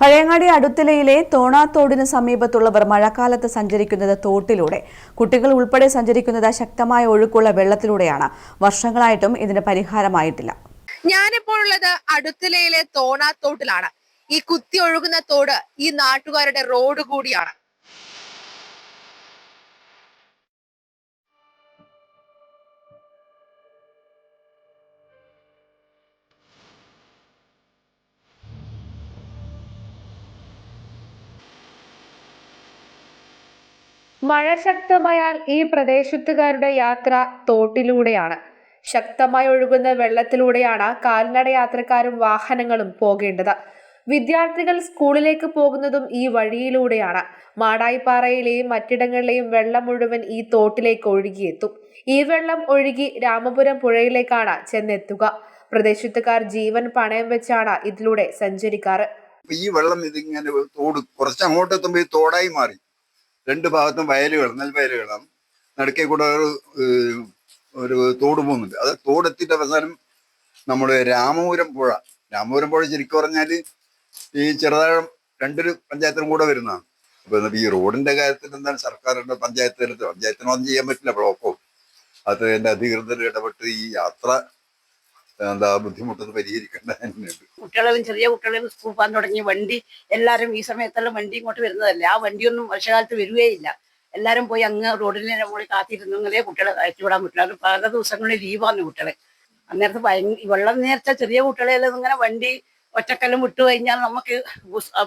പഴയങ്ങാടി അടുത്തിലയിലെ തോണാത്തോടിന് സമീപത്തുള്ളവർ മഴക്കാലത്ത് സഞ്ചരിക്കുന്നത് തോട്ടിലൂടെ കുട്ടികൾ ഉൾപ്പെടെ സഞ്ചരിക്കുന്നത് ശക്തമായ ഒഴുക്കുള്ള വെള്ളത്തിലൂടെയാണ്. വർഷങ്ങളായിട്ടും ഇതിന് പരിഹാരമായിട്ടില്ല. ഞാനിപ്പോൾ ഉള്ളത് അടുത്തിലയിലെ തോണാത്തോട്ടിലാണ്. ഈ കുത്തി ഒഴുകുന്ന തോട് ഈ നാട്ടുകാരുടെ റോഡ് കൂടിയാണ്. മഴ ശക്തമായാൽ ഈ പ്രദേശത്തുകാരുടെ യാത്ര തോട്ടിലൂടെയാണ്. ശക്തമായി ഒഴുകുന്ന വെള്ളത്തിലൂടെയാണ് കാൽനട യാത്രക്കാരും വാഹനങ്ങളും പോകേണ്ടത്. വിദ്യാർത്ഥികൾ സ്കൂളിലേക്ക് പോകുന്നതും ഈ വഴിയിലൂടെയാണ്. മാടായിപ്പാറയിലെയും മറ്റിടങ്ങളിലെയും വെള്ളം മുഴുവൻ ഈ തോട്ടിലേക്ക് ഒഴുകിയെത്തും. ഈ വെള്ളം ഒഴുകി രാമപുരം പുഴയിലേക്കാണ് ചെന്നെത്തുക. പ്രദേശത്തുകാർ ജീവൻ പണയം വെച്ചാണ് ഇതിലൂടെ സഞ്ചരിക്കാറ്. ഈ വെള്ളം ഇതിങ്ങനെ തോട് കുറച്ച് അങ്ങോട്ട് എത്തുമ്പോൾ ഈ തോടായി മാറി. രണ്ട് ഭാഗത്തും വയലുകൾ നെൽവയലുകളാണ് നടുക്കേ കൂടെ ഒരു ഒരു തോട് പോകുന്നുണ്ട്. അത് തോടെത്തിയിട്ട് അവസാനം നമ്മുടെ രാമപുരം പുഴ. രാമപുരം പുഴ ശരിക്കും പറഞ്ഞാൽ ഈ ചെറുതാഴം രണ്ടൊരു പഞ്ചായത്തിനും കൂടെ വരുന്നതാണ്. അപ്പൊ ഈ റോഡിന്റെ കാര്യത്തിൽ എന്താണ് സർക്കാരിന്റെ പഞ്ചായത്ത് തലത്തിൽ പഞ്ചായത്തിനൊന്നും ചെയ്യാൻ പറ്റില്ല ബ്ലോക്കോ. അത് എന്റെ അധികൃതർ ഇടപെട്ട് ഈ യാത്ര എന്താ ബുദ്ധിമുട്ടത് പരിഹരിക്കേണ്ടതുണ്ട് കുട്ടികളും ചെറിയ കുട്ടികളും സ്കൂൾ പോകാൻ തുടങ്ങി വണ്ടി എല്ലാരും ഈ സമയത്തെല്ലാം വണ്ടി ഇങ്ങോട്ട് വരുന്നതല്ലേ. ആ വണ്ടിയൊന്നും വർഷകാലത്ത് വരുകയില്ല എല്ലാരും പോയി അങ്ങ് റോഡിൽ മുകളിൽ കാത്തിരുന്നെങ്കിലേ കുട്ടികളെ കയറ്റി വിടാൻ പറ്റില്ല. പല ദിവസങ്ങളിൽ ലീവാണ് കുട്ടികളെ. അന്നേരത്ത് വെള്ളം നേരത്തെ ചെറിയ കുട്ടികളെല്ലാം ഇങ്ങനെ വണ്ടി ഒറ്റക്കെല്ലാം വിട്ടു കഴിഞ്ഞാൽ നമുക്ക്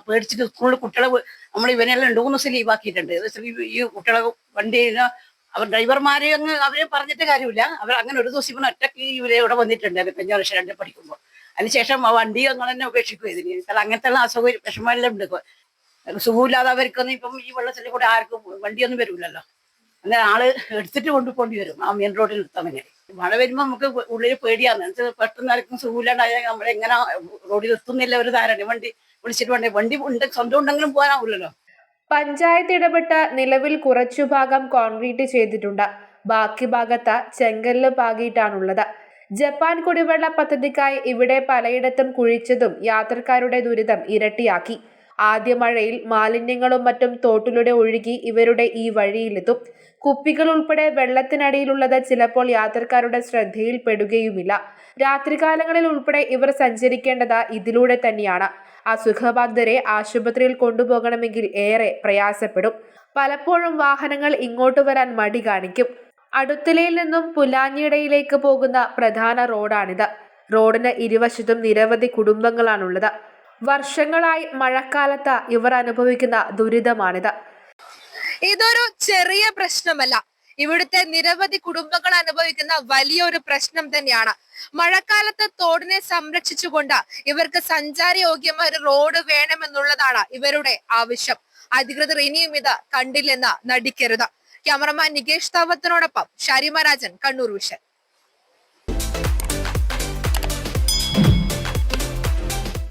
പേടിച്ചിട്ട് സ്കൂളിൽ കുട്ടികളെ നമ്മൾ ഇവനെല്ലാം രണ്ട് മൂന്ന് ദിവസം ലീവാക്കിയിട്ടുണ്ട് ഈ കുട്ടികളെ വണ്ടി അവർ ഡ്രൈവർമാരെ അങ്ങ് അവരെ പറഞ്ഞിട്ട് കാര്യമില്ല. അവർ അങ്ങനെ ഒരു ദിവസം ഇവൻ ഒറ്റയ്ക്ക് ഇവരെ ഇവിടെ വന്നിട്ടുണ്ട് കഴിഞ്ഞ വർഷം രണ്ട് പഠിക്കുമ്പോൾ അതിനുശേഷം ആ വണ്ടി ഞങ്ങൾ തന്നെ ഉപേക്ഷിക്കും ഇതിന്. കാരണം അങ്ങനത്തെ ഉള്ള അസൗകര്യം വിഷമമെല്ലാം ഉണ്ട് സുഖമില്ലാതെ അവർക്കൊന്നും ഇപ്പം ഈ വെള്ളത്തിൽ കൂടെ ആർക്കും വണ്ടിയൊന്നും വരില്ലല്ലോ. അങ്ങനെ ആൾ എടുത്തിട്ട് കൊണ്ടുപോണ്ടി വരും. ആ മെയിൻ റോഡിൽ നിർത്താൻ വേണ്ടി. മഴ വരുമ്പോൾ നമുക്ക് ഉള്ളിൽ പേടിയാണ്. എന്നുവെച്ചാൽ പെട്ടെന്ന് ആർക്കും സുഖമില്ലാണ്ടായാൽ നമ്മളെങ്ങനെ റോഡിൽ എത്തുന്നില്ല ഒരു ധാരണ. വണ്ടി വിളിച്ചിട്ട് വേണ്ടേ? വണ്ടി ഉണ്ട്. സ്വന്തം ഉണ്ടെങ്കിലും പോകാനാവില്ലല്ലോ. പഞ്ചായത്ത് ഇടപെട്ട നിലവിൽ കുറച്ചു ഭാഗം കോൺക്രീറ്റ് ചെയ്തിട്ടുണ്ട്. ബാക്കി ഭാഗത്ത് ചെങ്കല്ല് പാകിയിട്ടാണുള്ളത്. ജപ്പാൻ കുടിവെള്ള പദ്ധതിക്കായി ഇവിടെ പലയിടത്തും കുഴിച്ചതും യാത്രക്കാരുടെ ദുരിതം ഇരട്ടിയാക്കി. ആദ്യ മഴയിൽ മാലിന്യങ്ങളും മറ്റും തോട്ടിലൂടെ ഒഴുകി ഇവരുടെ ഈ വഴിയിലെത്തും. കുപ്പികൾ ഉൾപ്പെടെ വെള്ളത്തിനടിയിലുള്ളത് ചിലപ്പോൾ യാത്രക്കാരുടെ ശ്രദ്ധയിൽപ്പെടുകയുമില്ല രാത്രികാലങ്ങളിൽ ഉൾപ്പെടെ ഇവർ സഞ്ചരിക്കേണ്ടത് ഇതിലൂടെ തന്നെയാണ്. അസുഖബാധിതരെ ആശുപത്രിയിൽ കൊണ്ടുപോകണമെങ്കിൽ ഏറെ പ്രയാസപ്പെടും. പലപ്പോഴും വാഹനങ്ങൾ ഇങ്ങോട്ട് വരാൻ മടി കാണിക്കും. അടുത്തലയിൽ നിന്നും പുലാഞ്ഞിടയിലേക്ക് പോകുന്ന പ്രധാന റോഡാണിത്. റോഡിന് ഇരുവശത്തും നിരവധി കുടുംബങ്ങളാണുള്ളത്. വർഷങ്ങളായി മഴക്കാലത്ത് ഇവർ അനുഭവിക്കുന്ന ദുരിതമാണിത്. ഇതൊരു ചെറിയ പ്രശ്നമല്ല. ഇവിടുത്തെ നിരവധി കുടുംബങ്ങൾ അനുഭവിക്കുന്ന വലിയൊരു പ്രശ്നം തന്നെയാണ്. മഴക്കാലത്ത് തോടിനെ സംരക്ഷിച്ചുകൊണ്ട് ഇവർക്ക് സഞ്ചാരയോഗ്യമായ ഒരു റോഡ് വേണമെന്നുള്ളതാണ് ഇവരുടെ ആവശ്യം. അധികൃതർ ഇനിയും ഇത് കണ്ടില്ലെന്ന് നടിക്കരുത്. ക്യാമറമാൻ നികേഷ് താവത്തിനോടൊപ്പം ഷാരിമ രാജൻ കണ്ണൂർ വിഷൻ.